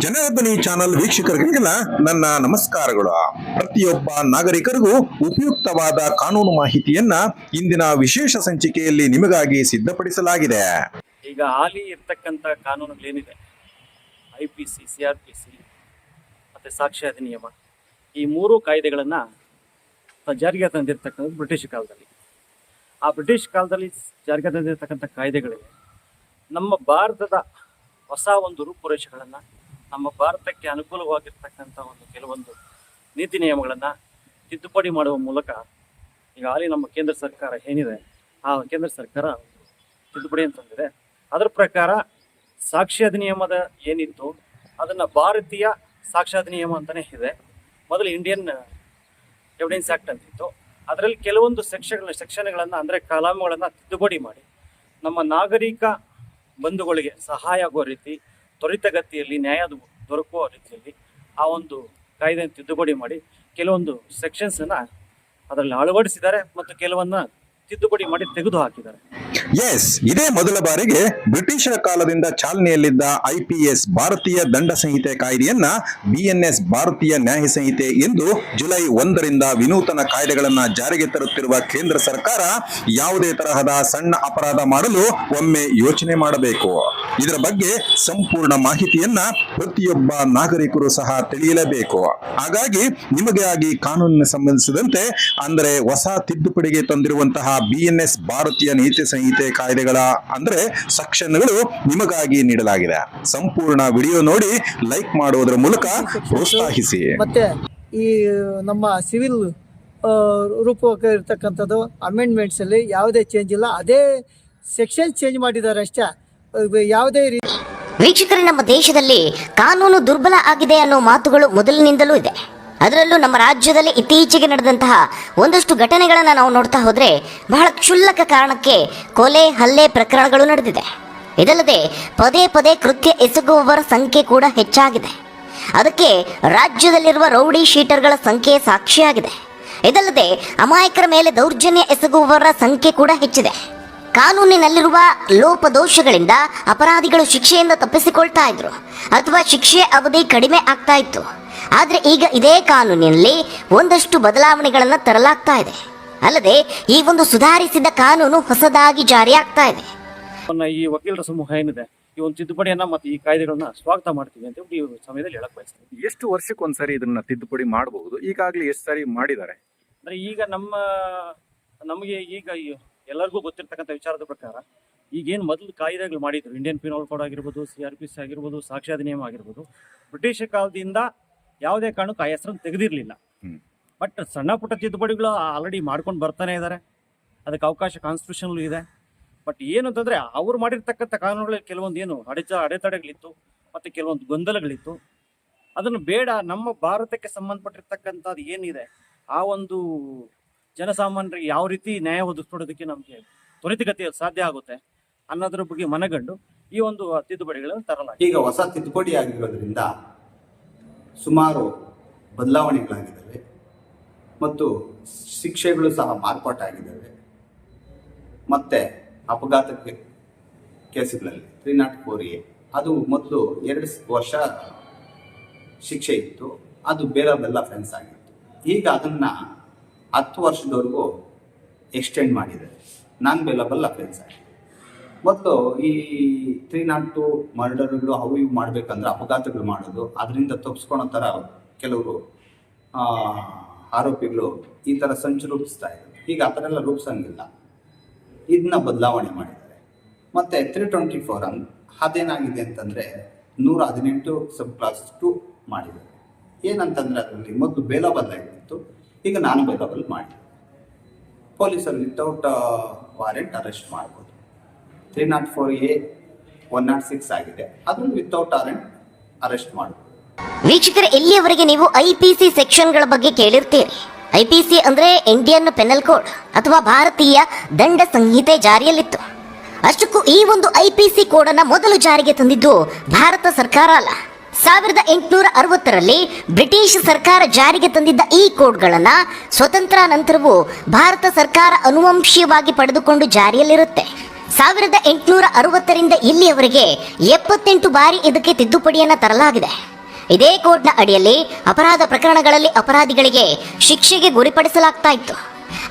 Janadhwani channel ವೀಕ್ಷಕರಿಗೆಲ್ಲ ನನ್ನ ನಮಸ್ಕಾರಗಳು. ಪ್ರತಿಯೊಬ್ಬ ನಾಗರಿಕರಿಗೂ ಉಪಯುಕ್ತವಾದ ಕಾನೂನು ಮಾಹಿತಿಯನ್ನ ಇಂದಿನ ವಿಶೇಷ ಸಂಚಿಕೆಯಲ್ಲಿ ನಿಮಗಾಗಿ ಸಿದ್ಧಪಡಿಸಲಾಗಿದೆ. ಈಗ ಹಾಲಿ ಇರ್ತಕ್ಕಂಥ ಕಾನೂನುಗಳೇನಿದೆ I P C C R P C ಮತ್ತು ಸಾಕ್ಷ್ಯ ಅಧಿನಿಯಮ ಈ ಮೂರು ಕಾಯ್ದೆಗಳನ್ನು ಜಾರಿಗೆ ತಂದಿರ್ತಕ್ಕಂಥದ್ದು ಬ್ರಿಟಿಷ್ ಕಾಲದಲ್ಲಿ. ಆ ಬ್ರಿಟಿಷ್ ಕಾಲದಲ್ಲಿ ಜಾರಿಗೆ ತಂದಿರ್ತಕ್ಕಂಥ ಕಾಯ್ದೆಗಳಿಗೆ ನಮ್ಮ ಭಾರತದ ಹೊಸ ಒಂದು ರೂಪುರೇಷೆಗಳನ್ನು ನಮ್ಮ ಭಾರತಕ್ಕೆ ಅನುಕೂಲವಾಗಿರ್ತಕ್ಕಂಥ ಒಂದು ಕೆಲವೊಂದು ನೀತಿ ನಿಯಮಗಳನ್ನು ತಿದ್ದುಪಡಿ ಮಾಡುವ ಮೂಲಕ ಈಗ ಅಲ್ಲಿ ನಮ್ಮ ಕೇಂದ್ರ ಸರ್ಕಾರ ಏನಿದೆ, ಆ ಕೇಂದ್ರ ಸರ್ಕಾರ ತಿದ್ದುಪಡಿ ಅಂತಂದಿದೆ ಅದರ ಪ್ರಕಾರ ಸಾಕ್ಷಿ ಅಧಿನಿಯಮದ ಏನಿತ್ತು, ಅದನ್ನು ಭಾರತೀಯ ಸಾಕ್ಷ್ಯ ಅಧಿನಿಯಮ ಅಂತಲೇ ಇದೆ. ಮೊದಲು ಇಂಡಿಯನ್ ಎವಿಡೆನ್ಸ್ ಆ್ಯಕ್ಟ್ ಅಂತಿತ್ತು. ಅದರಲ್ಲಿ ಕೆಲವೊಂದು ಸೆಕ್ಷನ್ಗಳ ಸೆಕ್ಷನ್ಗಳನ್ನು ಅಂದರೆ ಕಲಾಮಗಳನ್ನು ತಿದ್ದುಪಡಿ ಮಾಡಿ ನಮ್ಮ ನಾಗರಿಕ ಬಂಧುಗಳಿಗೆ ಸಹಾಯ ಆಗೋ ರೀತಿ ತ್ವರಿತಗತಿಯಲ್ಲಿ ನ್ಯಾಯ ದೊರಕುವ ರೀತಿಯಲ್ಲಿ ಆ ಒಂದು ಕಾಯ್ದೆಯನ್ನು ತಿದ್ದುಪಡಿ ಮಾಡಿ ಕೆಲವೊಂದು ಸೆಕ್ಷನ್ಸನ್ನು ಅದರಲ್ಲಿ ಅಳವಡಿಸಿದ್ದಾರೆ ಮತ್ತು ಕೆಲವನ್ನ ತಿದ್ದುಪಡಿ ಮಾಡಿ ತೆಗೆದು ಹಾಕಿದ್ದಾರೆ. ಎಸ್ ಇದೇ ಮೊದಲ ಬಾರಿಗೆ ಬ್ರಿಟಿಷರ ಕಾಲದಿಂದ ಚಾಲನೆಯಲ್ಲಿದ್ದ ಐಪಿಎಸ್ ಭಾರತೀಯ ದಂಡ ಸಂಹಿತೆ ಕಾಯ್ದೆಯನ್ನ ಬಿಎನ್ಎಸ್ ಭಾರತೀಯ ನ್ಯಾಯ ಸಂಹಿತೆ ಎಂದು ಜುಲೈ ಒಂದರಿಂದ ವಿನೂತನ ಕಾಯ್ದೆಗಳನ್ನ ಜಾರಿಗೆ ತರುತ್ತಿರುವ ಕೇಂದ್ರ ಸರ್ಕಾರ ಯಾವುದೇ ತರಹದ ಸಣ್ಣ ಅಪರಾಧ ಮಾಡಲು ಒಮ್ಮೆ ಯೋಚನೆ ಮಾಡಬೇಕು. ಇದರ ಬಗ್ಗೆ ಸಂಪೂರ್ಣ ಮಾಹಿತಿಯನ್ನ ಪ್ರತಿಯೊಬ್ಬ ನಾಗರಿಕರು ಸಹ ತಿಳಿಯಲೇಬೇಕು. ಹಾಗಾಗಿ ನಿಮಗೆ ಆಗಿ ಕಾನೂನಿನ ಸಂಬಂಧಿಸಿದಂತೆ, ಅಂದರೆ ಹೊಸ ತಿದ್ದುಪಡಿಗೆ ತಂದಿರುವಂತಹ ಬಿಎನ್ಎಸ್ ಭಾರತೀಯ ನೀತಿ ಸಂಹಿತೆ ಕಾಯ್ದೆಗಳ ಅಂದ್ರೆ ಸೆಕ್ಷನ್ಗಳು ನಿಮಗಾಗಿ ನೀಡಲಾಗಿದೆ. ಸಂಪೂರ್ಣ ವಿಡಿಯೋ ನೋಡಿ ಲೈಕ್ ಮಾಡುವುದರ ಮೂಲಕ ಪ್ರೋತ್ಸಾಹಿಸಿ. ಮತ್ತೆ ಈ ನಮ್ಮ ಸಿವಿಲ್ ರೂಪಕ ಇರ್ತಕ್ಕಂಥದ್ದು ಅಮೆಂಡ್ಮೆಂಟ್ಸ್ ಅಲ್ಲಿ ಯಾವುದೇ ಚೇಂಜ್ ಇಲ್ಲ. ಅದೇ ಸೆಕ್ಷನ್ ಚೇಂಜ್ ಮಾಡಿದ್ದಾರೆ ಅಷ್ಟೇ. ಯಾವುದೇ ರೀತಿ ವೀಕ್ಷಕರೇ ನಮ್ಮ ದೇಶದಲ್ಲಿ ಕಾನೂನು ದುರ್ಬಲ ಆಗಿದೆ ಅನ್ನೋ ಮಾತುಗಳು ಮೊದಲಿನಿಂದಲೂ ಇದೆ. ಅದರಲ್ಲೂ ನಮ್ಮ ರಾಜ್ಯದಲ್ಲಿ ಇತ್ತೀಚೆಗೆ ನಡೆದಂತಹ ಒಂದಷ್ಟು ಘಟನೆಗಳನ್ನು ನಾವು ನೋಡ್ತಾ ಹೋದರೆ ಬಹಳ ಕ್ಷುಲ್ಲಕ ಕಾರಣಕ್ಕೆ ಕೊಲೆ, ಹಲ್ಲೆ ಪ್ರಕರಣಗಳು ನಡೆದಿದೆ. ಇದಲ್ಲದೆ ಪದೇ ಪದೇ ಕೃತ್ಯ ಎಸಗುವವರ ಸಂಖ್ಯೆ ಕೂಡ ಹೆಚ್ಚಾಗಿದೆ. ಅದಕ್ಕೆ ರಾಜ್ಯದಲ್ಲಿರುವ ರೌಡಿ ಶೀಟರ್ಗಳ ಸಂಖ್ಯೆ ಸಾಕ್ಷಿಯಾಗಿದೆ. ಇದಲ್ಲದೆ ಅಮಾಯಕರ ಮೇಲೆ ದೌರ್ಜನ್ಯ ಎಸಗುವವರ ಸಂಖ್ಯೆ ಕೂಡ ಹೆಚ್ಚಿದೆ. ಕಾನೂನಿನಲ್ಲಿರುವ ಲೋಪದೋಷಗಳಿಂದ ಅಪರಾಧಿಗಳು ಶಿಕ್ಷೆಯಿಂದ ತಪ್ಪಿಸಿಕೊಳ್ತಾ ಇದ್ರು. ಅಥವಾ ಶಿಕ್ಷೆ ಅವಧಿ ಕಡಿಮೆ ಆಗ್ತಾ ಇತ್ತು. ಆದರೆ ಈಗ ಇದೇ ಕಾನೂನಿನಲ್ಲಿ ಒಂದಷ್ಟು ಬದಲಾವಣೆಗಳನ್ನು ತರಲಾಗ್ತಾ ಇದೆ. ಅಲ್ಲದೆ ಈ ಒಂದು ಸುಧಾರಿಸಿದ ಕಾನೂನು ಹೊಸದಾಗಿ ಜಾರಿಯಾಗ್ತಾ ಇದೆ. ಈ ವಕೀಲರ ಸಮೂಹ ಏನಿದೆ ಈ ಒಂದು ತಿದ್ದುಪಡಿಯನ್ನ ಮತ್ತೆ ಈ ಕಾಯ್ದೆಗಳನ್ನ ಸ್ವಾಗತ ಮಾಡ್ತೀವಿ ಅಂತ ಹೇಳಿ ಈ ಸಮಯದಲ್ಲಿ ಹೇಳಕ್ ಬಯಸ್ತೀವಿ ಎಷ್ಟು ವರ್ಷಕ್ಕೊಂದ್ಸರಿ ಇದನ್ನ ತಿದ್ದುಪಡಿ ಮಾಡಬಹುದು? ಈಗಾಗಲೇ ಎಷ್ಟು ಸಾರಿ ಮಾಡಿದ್ದಾರೆ? ಅಂದ್ರೆ ಈಗ ನಮ್ಮ ನಮಗೆ ಈಗ ಈ- ಎಲ್ಲರಿಗೂ ಗೊತ್ತಿರ್ತಕ್ಕಂಥ ವಿಚಾರದ ಪ್ರಕಾರ ಈಗೇನು ಮೊದಲು ಕಾಯ್ದೆಗಳು ಮಾಡಿದ್ರು. ಇಂಡಿಯನ್ ಪಿನಲ್ ಕೋಡ್ ಆಗಿರ್ಬೋದು ಸಿ ಆರ್ ಪಿ ಸಿ ಆಗಿರ್ಬೋದು ಸಾಕ್ಷ್ಯ ಅಧಿನಿಯಮ ಆಗಿರ್ಬೋದು. ಬ್ರಿಟಿಷ್ ಕಾಲದಿಂದ ಯಾವುದೇ ಕಾರಣಕ್ಕೂ ಆ ಹೆಸರನ್ನು ತೆಗೆದಿರಲಿಲ್ಲ. ಬಟ್ ಸಣ್ಣ ಪುಟ್ಟ ತಿದ್ದುಪಡಿಗಳು ಆಲ್ರೆಡಿ ಮಾಡ್ಕೊಂಡು ಬರ್ತಾನೆ ಇದ್ದಾರೆ ಅದಕ್ಕೆ ಅವಕಾಶ ಕಾನ್ಸ್ಟಿಟ್ಯೂಷನ್ಲು ಇದೆ. ಬಟ್ ಏನು ಅಂತಂದ್ರೆ ಅವ್ರು ಮಾಡಿರ್ತಕ್ಕಂಥ ಕಾನೂನುಗಳಲ್ಲಿ ಕೆಲವೊಂದು ಏನು ಅಡೆಚ ಅಡೆತಡೆಗಳಿತ್ತು ಮತ್ತು ಕೆಲವೊಂದು ಗೊಂದಲಗಳಿತ್ತು. ಅದನ್ನು ಬೇಡ ನಮ್ಮ ಭಾರತಕ್ಕೆ ಸಂಬಂಧಪಟ್ಟಿರ್ತಕ್ಕಂಥದ್ದು ಏನಿದೆ ಆ ಒಂದು ಜನಸಾಮಾನ್ಯರಿಗೆ ಯಾವ ರೀತಿ ನ್ಯಾಯ ಒದಗಿಸ್ಕೊಡೋದಕ್ಕೆ ನಮಗೆ ತ್ವರಿತಗತಿಯಲ್ಲಿ ಸಾಧ್ಯ ಆಗುತ್ತೆ ಅನ್ನೋದ್ರ ಬಗ್ಗೆ ಮನಗಂಡು ಈ ಒಂದು ತಿದ್ದುಪಡಿಗಳನ್ನು ತರಲಾಗಿದೆ. ಈಗ ಹೊಸ ತಿದ್ದುಪಡಿ ಆಗಿರೋದ್ರಿಂದ ಸುಮಾರು ಬದಲಾವಣೆಗಳಾಗಿದ್ದಾವೆ ಮತ್ತು ಶಿಕ್ಷೆಗಳು ಸಹ ಮಾರ್ಪಾಟಾಗಿದ್ದಾವೆ. ಮತ್ತು ಅಪಘಾತಕ್ಕೆ ಕೇಸುಗಳಲ್ಲಿ ತ್ರೀ ನಾಟ್ ಫೋರ್ ಎ ಅದು ಮೊದಲು ಎರಡು ವರ್ಷ ಶಿಕ್ಷೆ ಇತ್ತು, ಅದು ಬೇರೆ ಬೇರೆಲ್ಲ ಫೆನ್ಸ್ ಆಗಿತ್ತು. ಈಗ ಅದನ್ನು ಹತ್ತು ವರ್ಷದವರೆಗೂ ಎಕ್ಸ್ಟೆಂಡ್ ಮಾಡಿದ್ದಾರೆ. ನಾನ್ ಬೆಲ್ಲ ಅಫೆನ್ಸ್ ಆಗಿದೆ ಮೊದಲು ಈ ತ್ರೀ ನಾಟ್ ಟು ಮರ್ಡರ್ಗಳು ಅವು ಇವು ಮಾಡಬೇಕಂದ್ರೆ ಅಪಘಾತಗಳು ಮಾಡೋದು. ಅದರಿಂದ ತಪ್ಪಿಸ್ಕೊಳೋ ಥರ ಕೆಲವರು ಆರೋಪಿಗಳು ಈ ಥರ ಸಂಚು ರೂಪಿಸ್ತಾ ಇದ್ದಾರೆ. ಈಗ ಆ ಥರ ಎಲ್ಲ ರೂಪಿಸಂಗಿಲ್ಲ. ಇದನ್ನ ಬದಲಾವಣೆ ಮಾಡಿದ್ದಾರೆ. ಮತ್ತು ತ್ರೀ ಟ್ವೆಂಟಿ ಫೋರ್ ಅನ್ ಅದೇನಾಗಿದೆ ಅಂತಂದರೆ ನೂರ ಹದಿನೆಂಟು ಸಬ್ ಕ್ಲಾಸ್ ಟು ಮಾಡಿದೆ ಏನಂತಂದರೆ ಅದರಲ್ಲಿ ಮೊದಲು ಬೇಲಬಲ್ ಆಗಿತ್ತು ಈಗ ನಾನು ಬೇಲಬಲ್ ಮಾಡಿದೆ ಪೊಲೀಸರು ವಿತೌಟ್ ವಾರೆಂಟ್ ಅರೆಸ್ಟ್ ಮಾಡ್ಬೋದು. Three nought four A one nought six ಆಗಿದೆ. ಅದನ್ನ ವಿತೌಟ್ ವಾರೆಂಟ್ ಅರೆಸ್ಟ್ ಮಾಡಬಹುದು ವೀಕ್ಷಕರ, ಇಲ್ಲಿಯವರೆಗೆ ನೀವು ಐ ಪಿ ಸಿ ಸೆಕ್ಷನ್ಗಳ ಬಗ್ಗೆ ಕೇಳಿರ್ತೀರಿ. ಐ ಪಿ ಸಿ ಅಂದ್ರೆ ಇಂಡಿಯನ್ ಪೆನಲ್ ಕೋಡ್ ಅಥವಾ ಭಾರತೀಯ ದಂಡ ಸಂಹಿತೆ ಜಾರಿಯಲ್ಲಿತ್ತು. ಅಷ್ಟಕ್ಕೂ ಈ ಒಂದು ಐ ಪಿ ಸಿ ಕೋಡನ್ನ ಮೊದಲು ಜಾರಿಗೆ ತಂದಿದ್ದು ಭಾರತ ಸರ್ಕಾರ ಅಲ್ಲ. ಸಾವಿರದ ಎಂಟುನೂರ ಅರವತ್ತರಲ್ಲಿ ಬ್ರಿಟಿಷ್ ಸರ್ಕಾರ ಜಾರಿಗೆ ತಂದಿದ್ದ ಈ ಕೋಡ್ಗಳನ್ನ ಸ್ವತಂತ್ರ ನಂತರವೂ ಭಾರತ ಸರ್ಕಾರ ಅನುವಂಶೀಯವಾಗಿ ಪಡೆದುಕೊಂಡು ಜಾರಿಯಲ್ಲಿರುತ್ತೆ. ಸಾವಿರದ ಎಂಟುನೂರ ಅರವತ್ತರಿಂದ ಇಲ್ಲಿಯವರೆಗೆ ಎಪ್ಪತ್ತೆಂಟು ಬಾರಿ ಇದಕ್ಕೆ ತಿದ್ದುಪಡಿಯನ್ನು ತರಲಾಗಿದೆ. ಇದೇ ಕೋರ್ಟ್ನ ಅಡಿಯಲ್ಲಿ ಅಪರಾಧ ಪ್ರಕರಣಗಳಲ್ಲಿ ಅಪರಾಧಿಗಳಿಗೆ ಶಿಕ್ಷೆಗೆ ಗುರಿಪಡಿಸಲಾಗ್ತಾ ಇತ್ತು.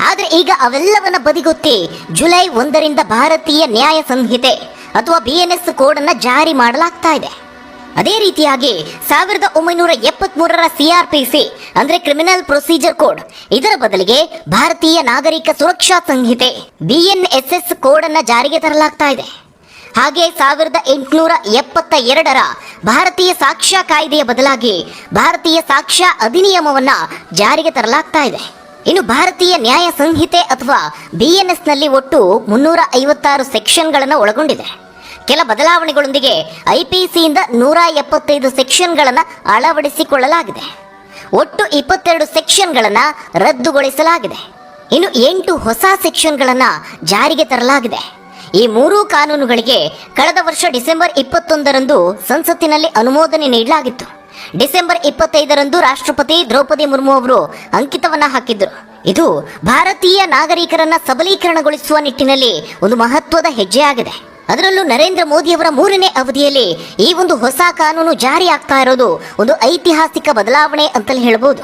ಆದರೆ ಈಗ ಅವೆಲ್ಲವನ್ನ ಬದಿಗೊತ್ತಿ ಜುಲೈ ಒಂದರಿಂದ ಭಾರತೀಯ ನ್ಯಾಯ ಸಂಹಿತೆ ಅಥವಾ ಬಿಎನ್ಎಸ್ ಕೋಡ್ ಅನ್ನ ಜಾರಿ ಮಾಡಲಾಗ್ತಾ ಇದೆ. ಅದೇ ರೀತಿಯಾಗಿ ಸಾವಿರದ ಒಂಬೈನೂರ ಎಪ್ಪತ್ಮೂರರ ಸಿಆರ್ಪಿಸಿ ಅಂದ್ರೆ ಕ್ರಿಮಿನಲ್ ಪ್ರೊಸೀಜರ್ ಕೋಡ್ ಇದರ ಬದಲಿಗೆ ಭಾರತೀಯ ನಾಗರಿಕ ಸುರಕ್ಷಾ ಸಂಹಿತೆ ಬಿಎನ್ಎಸ್ಎಸ್ ಕೋಡ್ ಅನ್ನ ಜಾರಿಗೆ ತರಲಾಗ್ತಾ ಇದೆ. ಹಾಗೆ ಸಾವಿರದ ಎಂಟುನೂರ ಎಪ್ಪತ್ತ ಎರಡರ ಭಾರತೀಯ ಸಾಕ್ಷ್ಯ ಕಾಯ್ದೆಯ ಬದಲಾಗಿ ಭಾರತೀಯ ಸಾಕ್ಷ್ಯ ಅಧಿನಿಯಮವನ್ನ ಜಾರಿಗೆ ತರಲಾಗ್ತಾ ಇದೆ. ಇನ್ನು ಭಾರತೀಯ ನ್ಯಾಯ ಸಂಹಿತೆ ಅಥವಾ ಬಿಎನ್ಎಸ್ನಲ್ಲಿ ಒಟ್ಟು ಮುನ್ನೂರ ಐವತ್ತಾರು ಸೆಕ್ಷನ್ಗಳನ್ನು ಒಳಗೊಂಡಿದೆ. ಕೆಲ ಬದಲಾವಣೆಗಳೊಂದಿಗೆ ಐಪಿಸಿಯಿಂದ ನೂರ ಎಪ್ಪತ್ತೈದು ಸೆಕ್ಷನ್ಗಳನ್ನು ಅಳವಡಿಸಿಕೊಳ್ಳಲಾಗಿದೆ. ಒಟ್ಟು ಇಪ್ಪತ್ತೆರಡು ಸೆಕ್ಷನ್ಗಳನ್ನು ರದ್ದುಗೊಳಿಸಲಾಗಿದೆ. ಇನ್ನು ಎಂಟು ಹೊಸ ಸೆಕ್ಷನ್ಗಳನ್ನು ಜಾರಿಗೆ ತರಲಾಗಿದೆ. ಈ ಮೂರೂ ಕಾನೂನುಗಳಿಗೆ ಕಳೆದ ವರ್ಷ ಡಿಸೆಂಬರ್ ಇಪ್ಪತ್ತೊಂದರಂದು ಸಂಸತ್ತಿನಲ್ಲಿ ಅನುಮೋದನೆ ನೀಡಲಾಗಿತ್ತು. ಡಿಸೆಂಬರ್ ಇಪ್ಪತ್ತೈದರಂದು ರಾಷ್ಟ್ರಪತಿ ದ್ರೌಪದಿ ಮುರ್ಮು ಅವರು ಅಂಕಿತವನ್ನ ಹಾಕಿದ್ದರು. ಇದು ಭಾರತೀಯ ನಾಗರಿಕರನ್ನ ಸಬಲೀಕರಣಗೊಳಿಸುವ ನಿಟ್ಟಿನಲ್ಲಿ ಒಂದು ಮಹತ್ವದ ಹೆಜ್ಜೆಯಾಗಿದೆ. ಅದರಲ್ಲೂ ನರೇಂದ್ರ ಮೋದಿಯವರ ಮೂರನೇ ಅವಧಿಯಲ್ಲಿ ಈ ಒಂದು ಹೊಸ ಕಾನೂನು ಜಾರಿ ಆಗ್ತಾ ಇರೋದು ಒಂದು ಐತಿಹಾಸಿಕ ಬದಲಾವಣೆ ಅಂತಲೇ ಹೇಳ್ಬೋದು.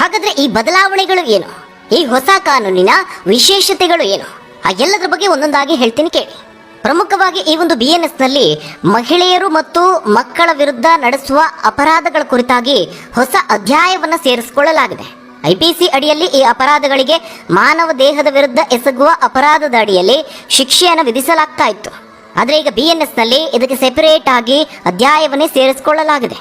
ಹಾಗಾದ್ರೆ ಈ ಬದಲಾವಣೆಗಳು ಏನು? ಈ ಹೊಸ ಕಾನೂನಿನ ವಿಶೇಷತೆಗಳು ಏನು? ಆ ಎಲ್ಲದರ ಬಗ್ಗೆ ಒಂದೊಂದಾಗಿ ಹೇಳ್ತೀನಿ ಕೇಳಿ. ಪ್ರಮುಖವಾಗಿ ಈ ಒಂದು ಬಿಎನ್ಎಸ್ನಲ್ಲಿ ಮಹಿಳೆಯರು ಮತ್ತು ಮಕ್ಕಳ ವಿರುದ್ಧ ನಡೆಸುವ ಅಪರಾಧಗಳ ಕುರಿತಾಗಿ ಹೊಸ ಅಧ್ಯಾಯವನ್ನ ಸೇರಿಸಿಕೊಳ್ಳಲಾಗಿದೆ. ಐಪಿಸಿ ಅಡಿಯಲ್ಲಿ ಈ ಅಪರಾಧಗಳಿಗೆ ಮಾನವ ದೇಹದ ವಿರುದ್ಧ ಎಸಗುವ ಅಪರಾಧದ ಅಡಿಯಲ್ಲಿ ಶಿಕ್ಷೆಯನ್ನು ವಿಧಿಸಲಾಗ್ತಾ ಇತ್ತು. ಆದರೆ ಈಗ ಬಿ ಎನ್ನಲ್ಲಿ ಇದಕ್ಕೆ ಸೆಪರೇಟ್ ಆಗಿ ಅಧ್ಯಾಯವನ್ನೇ ಸೇರಿಸಿಕೊಳ್ಳಲಾಗಿದೆ.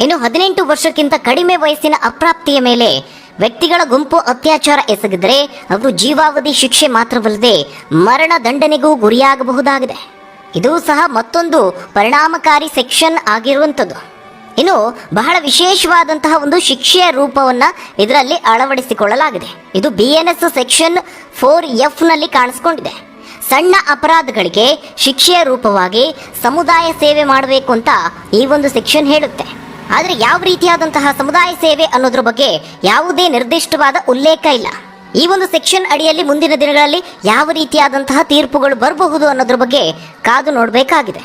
ಇನ್ನು ಹದಿನೆಂಟು ವರ್ಷಕ್ಕಿಂತ ಕಡಿಮೆ ವಯಸ್ಸಿನ ಅಪ್ರಾಪ್ತಿಯ ಮೇಲೆ ವ್ಯಕ್ತಿಗಳ ಗುಂಪು ಅತ್ಯಾಚಾರ ಎಸಗಿದರೆ ಅವರು ಜೀವಾವಧಿ ಶಿಕ್ಷೆ ಮಾತ್ರವಲ್ಲದೆ ಮರಣ ದಂಡನೆಗೂ ಗುರಿಯಾಗಬಹುದಾಗಿದೆ. ಇದು ಸಹ ಮತ್ತೊಂದು ಪರಿಣಾಮಕಾರಿ ಸೆಕ್ಷನ್ ಆಗಿರುವಂಥದ್ದು. ಇನ್ನು ಬಹಳ ವಿಶೇಷವಾದಂತಹ ಒಂದು ಶಿಕ್ಷೆಯ ರೂಪವನ್ನು ಇದರಲ್ಲಿ ಅಳವಡಿಸಿಕೊಳ್ಳಲಾಗಿದೆ. ಇದು B N S section four ಎಫ್ನಲ್ಲಿ ಕಾಣಿಸ್ಕೊಂಡಿದೆ. ಸಣ್ಣ ಅಪರಾಧಗಳಿಗೆ ಶಿಕ್ಷೆಯ ರೂಪವಾಗಿ ಸಮುದಾಯ ಸೇವೆ ಮಾಡಬೇಕು ಅಂತ ಈ ಒಂದು ಸೆಕ್ಷನ್ ಹೇಳುತ್ತೆ. ಆದರೆ ಯಾವ ರೀತಿಯಾದಂತಹ ಸಮುದಾಯ ಸೇವೆ ಅನ್ನೋದ್ರ ಬಗ್ಗೆ ಯಾವುದೇ ನಿರ್ದಿಷ್ಟವಾದ ಉಲ್ಲೇಖ ಇಲ್ಲ. ಈ ಒಂದು ಸೆಕ್ಷನ್ ಅಡಿಯಲ್ಲಿ ಮುಂದಿನ ದಿನಗಳಲ್ಲಿ ಯಾವ ರೀತಿಯಾದಂತಹ ತೀರ್ಪುಗಳು ಬರಬಹುದು ಅನ್ನೋದ್ರ ಬಗ್ಗೆ ಕಾದು ನೋಡಬೇಕಾಗಿದೆ.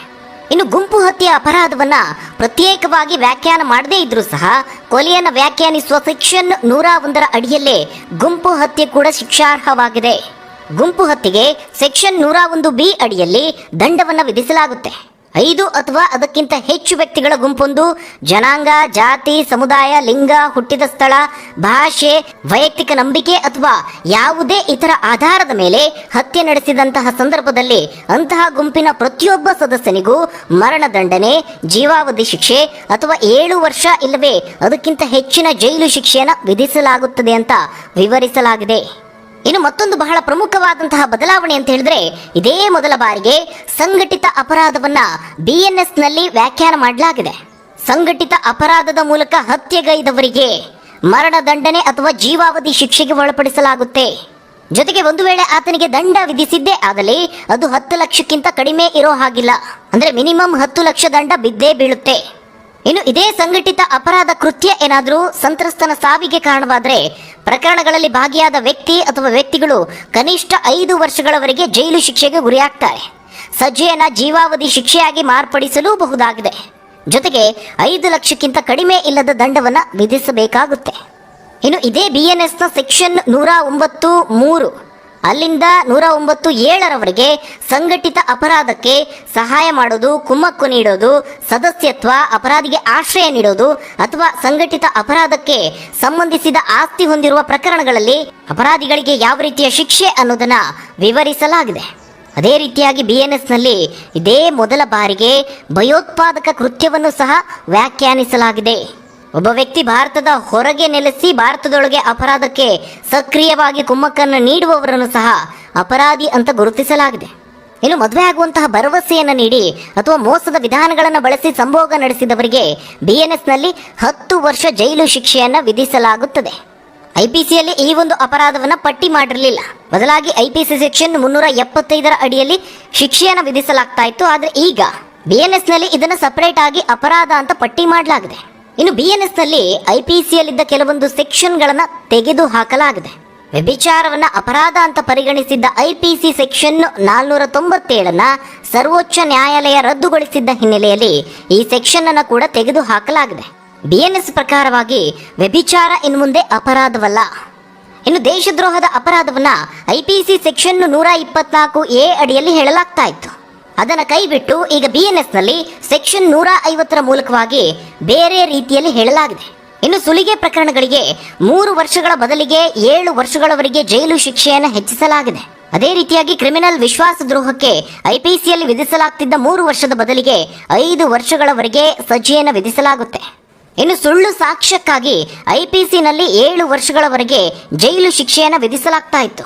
ಇನ್ನು ಗುಂಪು ಹತ್ಯೆ ಅಪರಾಧವನ್ನ ಪ್ರತ್ಯೇಕವಾಗಿ ವ್ಯಾಖ್ಯಾನ ಮಾಡದೇ ಇದ್ರೂ ಸಹ ಕೊಲೆಯನ್ನು ವ್ಯಾಖ್ಯಾನಿಸುವ ಸೆಕ್ಷನ್ ನೂರ ಒಂದರ ಅಡಿಯಲ್ಲೇ ಗುಂಪು ಹತ್ಯೆ ಕೂಡ ಶಿಕ್ಷಾರ್ಹವಾಗಿದೆ. ಗುಂಪು ಹತ್ಯೆಗೆ ಸೆಕ್ಷನ್ ನೂರ ಒಂದು ಬಿ ಅಡಿಯಲ್ಲಿ ದಂಡವನ್ನು ವಿಧಿಸಲಾಗುತ್ತೆ. ಐದು ಅಥವಾ ಅದಕ್ಕಿಂತ ಹೆಚ್ಚು ವ್ಯಕ್ತಿಗಳ ಗುಂಪೊಂದು ಜನಾಂಗ, ಜಾತಿ, ಸಮುದಾಯ, ಲಿಂಗ, ಹುಟ್ಟಿದ ಸ್ಥಳ, ಭಾಷೆ, ವೈಯಕ್ತಿಕ ನಂಬಿಕೆ ಅಥವಾ ಯಾವುದೇ ಇತರ ಆಧಾರದ ಮೇಲೆ ಹತ್ಯೆ ನಡೆಸಿದಂತಹ ಸಂದರ್ಭದಲ್ಲಿ ಅಂತಹ ಗುಂಪಿನ ಪ್ರತಿಯೊಬ್ಬ ಸದಸ್ಯನಿಗೂ ಮರಣದಂಡನೆ ಜೀವಾವಧಿ ಶಿಕ್ಷೆ ಅಥವಾ ಏಳು ವರ್ಷ ಇಲ್ಲವೇ ಅದಕ್ಕಿಂತ ಹೆಚ್ಚಿನ ಜೈಲು ಶಿಕ್ಷೆಯನ್ನು ವಿಧಿಸಲಾಗುತ್ತದೆ ಅಂತ ವಿವರಿಸಲಾಗಿದೆ. ಇನ್ನು ಮತ್ತೊಂದು ಬಹಳ ಪ್ರಮುಖವಾದಂತಹ ಬದಲಾವಣೆ ಅಂತ ಹೇಳಿದ್ರೆ ಇದೇ ಮೊದಲ ಬಾರಿಗೆ ಸಂಘಟಿತ ಅಪರಾಧವನ್ನ ಬಿಎನ್ಎಸ್ನಲ್ಲಿ ವ್ಯಾಖ್ಯಾನ ಮಾಡಲಾಗಿದೆ. ಸಂಘಟಿತ ಅಪರಾಧದ ಮೂಲಕ ಹತ್ಯೆಗೈದವರಿಗೆ ಮರಣ ದಂಡನೆ ಅಥವಾ ಜೀವಾವಧಿ ಶಿಕ್ಷೆಗೆ ಒಳಪಡಿಸಲಾಗುತ್ತೆ. ಜೊತೆಗೆ ಒಂದು ವೇಳೆ ಆತನಿಗೆ ದಂಡ ವಿಧಿಸಿದ್ದೇ ಆಗಲಿ, ಅದು ಹತ್ತು ಲಕ್ಷಕ್ಕಿಂತ ಕಡಿಮೆ ಇರೋ ಹಾಗಿಲ್ಲ. ಅಂದ್ರೆ ಮಿನಿಮಮ್ ಹತ್ತು ಲಕ್ಷ ದಂಡ ಬಿದ್ದೇ ಬೀಳುತ್ತೆ. ಇನ್ನು ಇದೇ ಸಂಘಟಿತ ಅಪರಾಧ ಕೃತ್ಯ ಏನಾದರೂ ಸಂತ್ರಸ್ತನ ಸಾವಿಗೆ ಕಾರಣವಾದರೆ ಪ್ರಕರಣಗಳಲ್ಲಿ ಭಾಗಿಯಾದ ವ್ಯಕ್ತಿ ಅಥವಾ ವ್ಯಕ್ತಿಗಳು ಕನಿಷ್ಠ ಐದು ವರ್ಷಗಳವರೆಗೆ ಜೈಲು ಶಿಕ್ಷೆಗೆ ಗುರಿಯಾಗ್ತಾರೆ. ಸಜ್ಜೆಯನ್ನ ಜೀವಾವಧಿ ಶಿಕ್ಷೆಯಾಗಿ ಮಾರ್ಪಡಿಸಲೂ ಬಹುದಾಗಿದೆ ಜೊತೆಗೆ ಐದು ಲಕ್ಷಕ್ಕಿಂತ ಕಡಿಮೆ ಇಲ್ಲದ ದಂಡವನ್ನು ವಿಧಿಸಬೇಕಾಗುತ್ತೆ. ಇನ್ನು ಇದೇ ಬಿ ಎನ್ ಎಸ್ನ ಸೆಕ್ಷನ್ ನೂರ ಒಂಬತ್ತು ಮೂರು ಅಲ್ಲಿಂದ ನೂರ ಒಂಬತ್ತು ಏಳರವರೆಗೆ ಸಂಘಟಿತ ಅಪರಾಧಕ್ಕೆ ಸಹಾಯ ಮಾಡೋದು, ಕುಮ್ಮಕ್ಕು ನೀಡೋದು, ಸದಸ್ಯತ್ವ, ಅಪರಾಧಿಗೆ ಆಶ್ರಯ ನೀಡೋದು ಅಥವಾ ಸಂಘಟಿತ ಅಪರಾಧಕ್ಕೆ ಸಂಬಂಧಿಸಿದ ಆಸ್ತಿ ಹೊಂದಿರುವ ಪ್ರಕರಣಗಳಲ್ಲಿ ಅಪರಾಧಿಗಳಿಗೆ ಯಾವ ರೀತಿಯ ಶಿಕ್ಷೆ ಅನ್ನೋದನ್ನ ವಿವರಿಸಲಾಗಿದೆ. ಅದೇ ರೀತಿಯಾಗಿ ಬಿ ಎನ್ ಎಸ್ನಲ್ಲಿ ಇದೇ ಮೊದಲ ಬಾರಿಗೆ ಭಯೋತ್ಪಾದಕ ಕೃತ್ಯವನ್ನು ಸಹ ವ್ಯಾಖ್ಯಾನಿಸಲಾಗಿದೆ. ಒಬ್ಬ ವ್ಯಕ್ತಿ ಭಾರತದ ಹೊರಗೆ ನೆಲೆಸಿ ಭಾರತದೊಳಗೆ ಅಪರಾಧಕ್ಕೆ ಸಕ್ರಿಯವಾಗಿ ಕುಮ್ಮಕ್ಕನ್ನು ನೀಡುವವರನ್ನು ಸಹ ಅಪರಾಧಿ ಅಂತ ಗುರುತಿಸಲಾಗಿದೆ. ಇನ್ನು ಮದುವೆ ಆಗುವಂತಹ ಭರವಸೆಯನ್ನು ನೀಡಿ ಅಥವಾ ಮೋಸದ ವಿಧಾನಗಳನ್ನು ಬಳಸಿ ಸಂಭೋಗ ನಡೆಸಿದವರಿಗೆ ಬಿಎನ್ಎಸ್ನಲ್ಲಿ ಹತ್ತು ವರ್ಷ ಜೈಲು ಶಿಕ್ಷೆಯನ್ನು ವಿಧಿಸಲಾಗುತ್ತದೆ. ಐಪಿಸಿಯಲ್ಲಿ ಈ ಒಂದು ಅಪರಾಧವನ್ನ ಪಟ್ಟಿ ಮಾಡಿರಲಿಲ್ಲ. ಬದಲಾಗಿ ಐಪಿಸಿ ಸೆಕ್ಷನ್ ಮುನ್ನೂರ ಎಪ್ಪತ್ತೈದರ ಅಡಿಯಲ್ಲಿ ಶಿಕ್ಷೆಯನ್ನು ವಿಧಿಸಲಾಗ್ತಾ ಇತ್ತು. ಆದರೆ ಈಗ ಬಿಎನ್ಎಸ್ನಲ್ಲಿ ಇದನ್ನು ಸಪರೇಟ್ ಆಗಿ ಅಪರಾಧ ಅಂತ ಪಟ್ಟಿ ಮಾಡಲಾಗಿದೆ. ಇನ್ನು ಬಿಎನ್ಎಸ್ನಲ್ಲಿ ಐಪಿಸಿಯಲ್ಲಿದ್ದ ಕೆಲವೊಂದು ಸೆಕ್ಷನ್ಗಳನ್ನ ತೆಗೆದು ಹಾಕಲಾಗಿದೆ. ವ್ಯಭಿಚಾರವನ್ನ ಅಪರಾಧ ಅಂತ ಪರಿಗಣಿಸಿದ್ದ ಐಪಿಸಿ ಸೆಕ್ಷನ್ ನಾಲ್ನೂರ ತೊಂಬತ್ತೇಳನ್ನ ಸರ್ವೋಚ್ಚ ನ್ಯಾಯಾಲಯ ರದ್ದುಗೊಳಿಸಿದ್ದ ಹಿನ್ನೆಲೆಯಲ್ಲಿ ಈ ಸೆಕ್ಷನ್ ಅನ್ನು ಕೂಡ ತೆಗೆದು ಹಾಕಲಾಗಿದೆ. ಬಿಎನ್ಎಸ್ ಪ್ರಕಾರವಾಗಿ ವ್ಯಭಿಚಾರ ಇನ್ನು ಮುಂದೆ ಅಪರಾಧವಲ್ಲ. ಇನ್ನು ದೇಶದ್ರೋಹದ ಅಪರಾಧವನ್ನ ಸಿ ಸೆಕ್ಷನ್ ನೂರ ಇಪ್ಪತ್ನಾಲ್ಕು ಎ ಅಡಿಯಲ್ಲಿ ಹೇಳಲಾಗ್ತಾ ಇತ್ತು. ಅದನ್ನ ಕೈಬಿಟ್ಟು ಈಗ ಬಿ ಎನ್ ಎಸ್ನಲ್ಲಿ ಸೆಕ್ಷನ್ ನೂರ ಐವತ್ತರ ಮೂಲಕವಾಗಿ ಬೇರೆ ರೀತಿಯಲ್ಲಿ ಹೇಳಲಾಗಿದೆ. ಇನ್ನು ಸುಲಿಗೆ ಪ್ರಕರಣಗಳಿಗೆ ಮೂರು ವರ್ಷಗಳ ಬದಲಿಗೆ ಏಳು ವರ್ಷಗಳವರೆಗೆ ಜೈಲು ಶಿಕ್ಷೆಯನ್ನು ಹೆಚ್ಚಿಸಲಾಗಿದೆ. ಅದೇ ರೀತಿಯಾಗಿ ಕ್ರಿಮಿನಲ್ ವಿಶ್ವಾಸದ್ರೋಹಕ್ಕೆ ಐಪಿಸಿಯಲ್ಲಿ ವಿಧಿಸಲಾಗ್ತಿದ್ದ ಮೂರು ವರ್ಷದ ಬದಲಿಗೆ ಐದು ವರ್ಷಗಳವರೆಗೆ ಸಜೆಯನ್ನು ವಿಧಿಸಲಾಗುತ್ತೆ. ಇನ್ನು ಸುಳ್ಳು ಸಾಕ್ಷ್ಯಕ್ಕಾಗಿ ಐಪಿಸಿನಲ್ಲಿ ಏಳು ವರ್ಷಗಳವರೆಗೆ ಜೈಲು ಶಿಕ್ಷೆಯನ್ನು ವಿಧಿಸಲಾಗ್ತಾ ಇತ್ತು.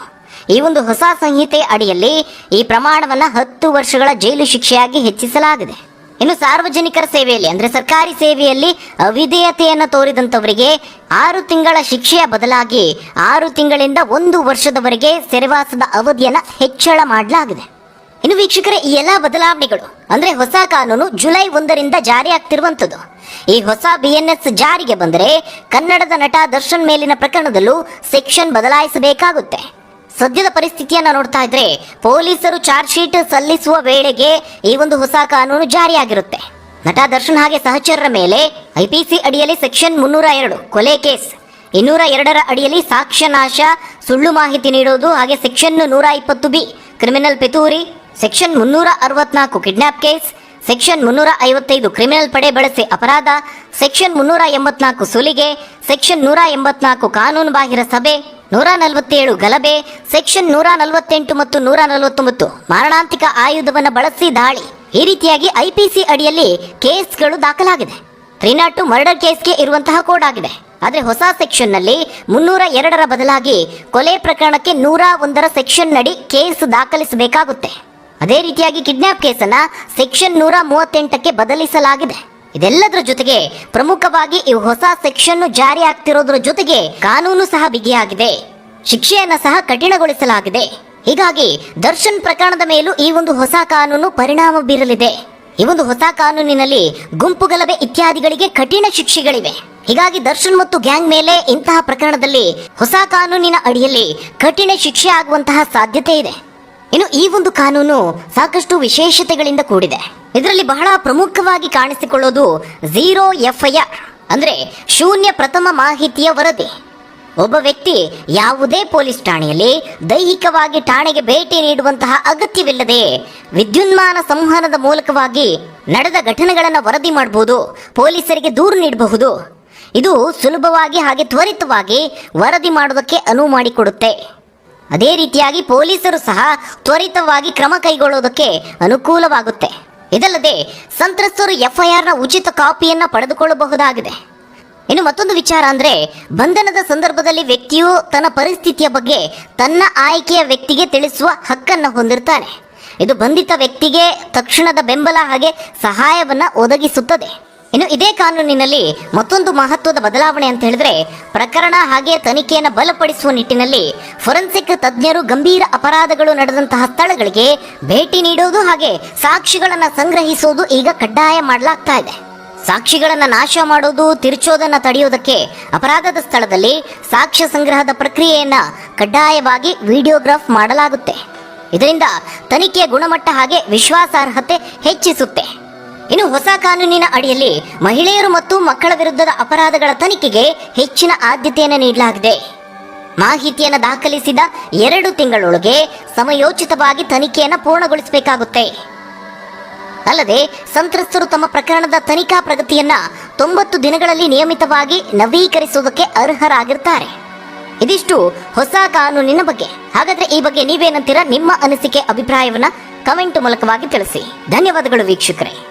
ಈ ಒಂದು ಹೊಸ ಸಂಹಿತೆ ಅಡಿಯಲ್ಲಿ ಈ ಪ್ರಮಾಣವನ್ನ ಹತ್ತು ವರ್ಷಗಳ ಜೈಲು ಶಿಕ್ಷೆಯಾಗಿ ಹೆಚ್ಚಿಸಲಾಗಿದೆ. ಇನ್ನು ಸಾರ್ವಜನಿಕರ ಸೇವೆಯಲ್ಲಿ, ಅಂದ್ರೆ ಸರ್ಕಾರಿ ಸೇವೆಯಲ್ಲಿ ಅವಿಧೇಯತೆಯನ್ನು ತೋರಿದಂತವರಿಗೆ ಆರು ತಿಂಗಳ ಶಿಕ್ಷೆಯ ಬದಲಾಗಿ ಆರು ತಿಂಗಳಿಂದ ಒಂದು ವರ್ಷದವರೆಗೆ ಸೆರೆವಾಸದ ಅವಧಿಯನ್ನು ಹೆಚ್ಚಳ ಮಾಡಲಾಗಿದೆ. ಇನ್ನು ವೀಕ್ಷಕರೇ, ಈ ಎಲ್ಲಾ ಬದಲಾವಣೆಗಳು, ಅಂದ್ರೆ ಹೊಸ ಕಾನೂನು ಜುಲೈ ಒಂದರಿಂದ ಜಾರಿ ಆಗ್ತಿರುವಂತದ್ದು ಈ ಹೊಸ ಬಿಎನ್ಎಸ್ ಜಾರಿಗೆ ಬಂದರೆ ಕನ್ನಡದ ನಟ ದರ್ಶನ್ ಮೇಲಿನ ಪ್ರಕರಣದಲ್ಲೂ ಸೆಕ್ಷನ್ ಬದಲಾಯಿಸಬೇಕಾಗುತ್ತೆ. ಸದ್ಯದ ಪರಿಸ್ಥಿತಿಯನ್ನ ನೋಡ್ತಾ ಇದ್ರೆ ಪೊಲೀಸರು ಚಾರ್ಜ್ ಶೀಟ್ ಸಲ್ಲಿಸುವ ವೇಳೆಗೆ ಈ ಒಂದು ಹೊಸ ಕಾನೂನು ಜಾರಿಯಾಗಿರುತ್ತೆ. ನಟ ದರ್ಶನ್ ಹಾಗೆ ಸಹಚರರ ಮೇಲೆ ಐಪಿಸಿ ಅಡಿಯಲ್ಲಿ ಸೆಕ್ಷನ್ ಮುನ್ನೂರ ಎರಡು ಕೊಲೆ ಕೇಸ್. ಇನ್ನೂರ ಎರಡರ ಅಡಿಯಲ್ಲಿ ಸಾಕ್ಷ್ಯನಾಶ ಸುಳ್ಳು ಮಾಹಿತಿ ನೀಡೋದು ಹಾಗೆ ಸೆಕ್ಷನ್ ನೂರ ಇಪ್ಪತ್ತು ಬಿ, ಕ್ರಿಮಿನಲ್ ಪಿತೂರಿ, ಸೆಕ್ಷನ್ ಮುನ್ನೂರ ಅರವತ್ನಾಲ್ಕು ಕಿಡ್ನಾಪ್ ಕೇಸ್, ಸೆಕ್ಷನ್ ಮುನ್ನೂರ ಐವತ್ತೈದು ಕ್ರಿಮಿನಲ್ ಪಡೆ ಬಳಸಿ ಅಪರಾಧ, ಸೆಕ್ಷನ್ ಮುನ್ನೂರ ಎಂಬತ್ನಾಲ್ಕು ಸುಲಿಗೆ, ಸೆಕ್ಷನ್ ನೂರ ಎಂಬತ್ನಾಲ್ಕು ಕಾನೂನು ಬಾಹಿರ ಸಭೆ ನೂರ ನಲವತ್ತೇಳು ಗಲಭೆ, ಸೆಕ್ಷನ್ ನೂರ ನಲವತ್ತೆಂಟು ಮತ್ತು ನೂರ ನಲವತ್ತೊಂಬತ್ತು ಮಾರಣಾಂತಿಕ ಆಯುಧವನ್ನು ಬಳಸಿ ದಾಳಿ. ಈ ರೀತಿಯಾಗಿ ಐಪಿಸಿ ಅಡಿಯಲ್ಲಿ ಕೇಸ್ಗಳು ದಾಖಲಾಗಿದೆ. ತ್ರೀ ನಾಟ್ ಟು ಮರ್ಡರ್ ಕೇಸ್ಗೆ ಇರುವಂತಹ ಕೋಡ್ ಆಗಿದೆ ಆದರೆ ಹೊಸ ಸೆಕ್ಷನ್ನಲ್ಲಿ ಮುನ್ನೂರ ಎರಡರ ಬದಲಾಗಿ ಕೊಲೆ ಪ್ರಕರಣಕ್ಕೆ ನೂರ ಒಂದರ ಸೆಕ್ಷನ್ ನಡಿ ಕೇಸ್ ದಾಖಲಿಸಬೇಕಾಗುತ್ತೆ. ಅದೇ ರೀತಿಯಾಗಿ ಕಿಡ್ನಾಪ್ ಕೇಸನ್ನು ಸೆಕ್ಷನ್ ನೂರ ಮೂವತ್ತೆಂಟಕ್ಕೆ ಬದಲಿಸಲಾಗಿದೆ. ಇದೆಲ್ಲದರ ಜೊತೆಗೆ ಪ್ರಮುಖವಾಗಿ ಈ ಹೊಸ ಸೆಕ್ಷನ್ ಜಾರಿ ಆಗ್ತಿರೋದ್ರ ಜೊತೆಗೆ ಕಾನೂನು ಸಹ ಬಿಗಿಯಾಗಿದೆ. ಶಿಕ್ಷೆಯನ್ನು ಸಹ ಕಠಿಣಗೊಳಿಸಲಾಗಿದೆ. ಹೀಗಾಗಿ ದರ್ಶನ್ ಪ್ರಕರಣದ ಮೇಲೂ ಈ ಒಂದು ಹೊಸ ಕಾನೂನು ಪರಿಣಾಮ ಬೀರಲಿದೆ. ಈ ಒಂದು ಹೊಸ ಕಾನೂನಿನಲ್ಲಿ ಗುಂಪು ಗಲಭೆ ಇತ್ಯಾದಿಗಳಿಗೆ ಕಠಿಣ ಶಿಕ್ಷೆಗಳಿವೆ. ಹೀಗಾಗಿ ದರ್ಶನ್ ಮತ್ತು ಗ್ಯಾಂಗ್ ಮೇಲೆ ಇಂತಹ ಪ್ರಕರಣದಲ್ಲಿ ಹೊಸ ಕಾನೂನಿನ ಅಡಿಯಲ್ಲಿ ಕಠಿಣ ಶಿಕ್ಷೆ ಆಗುವಂತಹ ಸಾಧ್ಯತೆ ಇದೆ. ಇನ್ನು ಈ ಒಂದು ಕಾನೂನು ಸಾಕಷ್ಟು ವಿಶೇಷತೆಗಳಿಂದ ಕೂಡಿದೆ. ಇದರಲ್ಲಿ ಬಹಳ ಪ್ರಮುಖವಾಗಿ ಕಾಣಿಸಿಕೊಳ್ಳೋದು ಝೀರೋ ಎಫ್ಐಆರ್ ಅಂದ್ರೆ ಶೂನ್ಯ ಪ್ರಥಮ ಮಾಹಿತಿಯ ವರದಿ. ಒಬ್ಬ ವ್ಯಕ್ತಿ ಯಾವುದೇ ಪೊಲೀಸ್ ಠಾಣೆಯಲ್ಲಿ ದೈಹಿಕವಾಗಿ ಠಾಣೆಗೆ ಭೇಟಿ ನೀಡುವಂತಹ ಅಗತ್ಯವಿಲ್ಲದೆ ವಿದ್ಯುನ್ಮಾನ ಸಂವಹನದ ಮೂಲಕವಾಗಿ ನಡೆದ ಘಟನೆಗಳನ್ನು ವರದಿ ಮಾಡಬಹುದು ಪೊಲೀಸರಿಗೆ ದೂರು ನೀಡಬಹುದು. ಇದು ಸುಲಭವಾಗಿ ಹಾಗೆ ತ್ವರಿತವಾಗಿ ವರದಿ ಮಾಡೋದಕ್ಕೆ ಅನುವು ಮಾಡಿಕೊಡುತ್ತೆ. ಅದೇ ರೀತಿಯಾಗಿ ಪೊಲೀಸರು ಸಹ ತ್ವರಿತವಾಗಿ ಕ್ರಮ ಕೈಗೊಳ್ಳುವುದಕ್ಕೆ ಅನುಕೂಲವಾಗುತ್ತೆ. ಇದಲ್ಲದೆ ಸಂತ್ರಸ್ತರು ಎಫ್ಐಆರ್ನ ಉಚಿತ ಕಾಪಿಯನ್ನ ಪಡೆದುಕೊಳ್ಳಬಹುದಾಗಿದೆ. ಇನ್ನು ಮತ್ತೊಂದು ವಿಚಾರ ಅಂದ್ರೆ ಬಂಧನದ ಸಂದರ್ಭದಲ್ಲಿ ವ್ಯಕ್ತಿಯು ತನ್ನ ಪರಿಸ್ಥಿತಿಯ ಬಗ್ಗೆ ತನ್ನ ಆಯ್ಕೆಯ ವ್ಯಕ್ತಿಗೆ ತಿಳಿಸುವ ಹಕ್ಕನ್ನು ಹೊಂದಿರ್ತಾನೆ. ಇದು ಬಂಧಿತ ವ್ಯಕ್ತಿಗೆ ತಕ್ಷಣದ ಬೆಂಬಲ ಹಾಗೆ ಸಹಾಯವನ್ನ ಒದಗಿಸುತ್ತದೆ. ಇನ್ನು ಇದೇ ಕಾನೂನಿನಲ್ಲಿ ಮತ್ತೊಂದು ಮಹತ್ವದ ಬದಲಾವಣೆ ಅಂತ ಹೇಳಿದ್ರೆ, ಪ್ರಕರಣ ಹಾಗೆ ತನಿಖೆಯನ್ನು ಬಲಪಡಿಸುವ ನಿಟ್ಟಿನಲ್ಲಿ ಫೊರೆನ್ಸಿಕ್ ತಜ್ಞರು ಗಂಭೀರ ಅಪರಾಧಗಳು ನಡೆದಂತಹ ಸ್ಥಳಗಳಿಗೆ ಭೇಟಿ ನೀಡೋದು ಹಾಗೆ ಸಾಕ್ಷಿಗಳನ್ನು ಸಂಗ್ರಹಿಸುವುದು ಈಗ ಕಡ್ಡಾಯ ಮಾಡಲಾಗ್ತಾ ಇದೆ. ಸಾಕ್ಷಿಗಳನ್ನು ನಾಶ ಮಾಡೋದು, ತಿರುಚೋದನ್ನು ತಡೆಯೋದಕ್ಕೆ ಅಪರಾಧದ ಸ್ಥಳದಲ್ಲಿ ಸಾಕ್ಷ್ಯ ಸಂಗ್ರಹದ ಪ್ರಕ್ರಿಯೆಯನ್ನು ಕಡ್ಡಾಯವಾಗಿ ವಿಡಿಯೋಗ್ರಾಫ್ ಮಾಡಲಾಗುತ್ತೆ. ಇದರಿಂದ ತನಿಖೆಯ ಗುಣಮಟ್ಟ ಹಾಗೆ ವಿಶ್ವಾಸಾರ್ಹತೆ ಹೆಚ್ಚಿಸುತ್ತೆ. ಇನ್ನು ಹೊಸ ಕಾನೂನಿನ ಅಡಿಯಲ್ಲಿ ಮಹಿಳೆಯರು ಮತ್ತು ಮಕ್ಕಳ ವಿರುದ್ಧದ ಅಪರಾಧಗಳ ತನಿಖೆಗೆ ಹೆಚ್ಚಿನ ಆದ್ಯತೆಯನ್ನು ನೀಡಲಾಗಿದೆ. ಮಾಹಿತಿಯನ್ನು ದಾಖಲಿಸಿದ ಎರಡು ತಿಂಗಳೊಳಗೆ ಸಮಯೋಚಿತವಾಗಿ ತನಿಖೆಯನ್ನು ಪೂರ್ಣಗೊಳಿಸಬೇಕಾಗುತ್ತೆ. ಅಲ್ಲದೆ, ಸಂತ್ರಸ್ತರು ತಮ್ಮ ಪ್ರಕರಣದ ತನಿಖಾ ಪ್ರಗತಿಯನ್ನ ತೊಂಬತ್ತು ದಿನಗಳಲ್ಲಿ ನಿಯಮಿತವಾಗಿ ನವೀಕರಿಸುವುದಕ್ಕೆ ಅರ್ಹರಾಗಿರ್ತಾರೆ. ಇದಿಷ್ಟು ಹೊಸ ಕಾನೂನಿನ ಬಗ್ಗೆ. ಹಾಗಾದ್ರೆ ಈ ಬಗ್ಗೆ ನೀವೇನಂತೀರಾ? ನಿಮ್ಮ ಅನಿಸಿಕೆ, ಅಭಿಪ್ರಾಯವನ್ನ ಕಮೆಂಟ್ ಮೂಲಕವಾಗಿ ತಿಳಿಸಿ. ಧನ್ಯವಾದಗಳು ವೀಕ್ಷಕರೇ.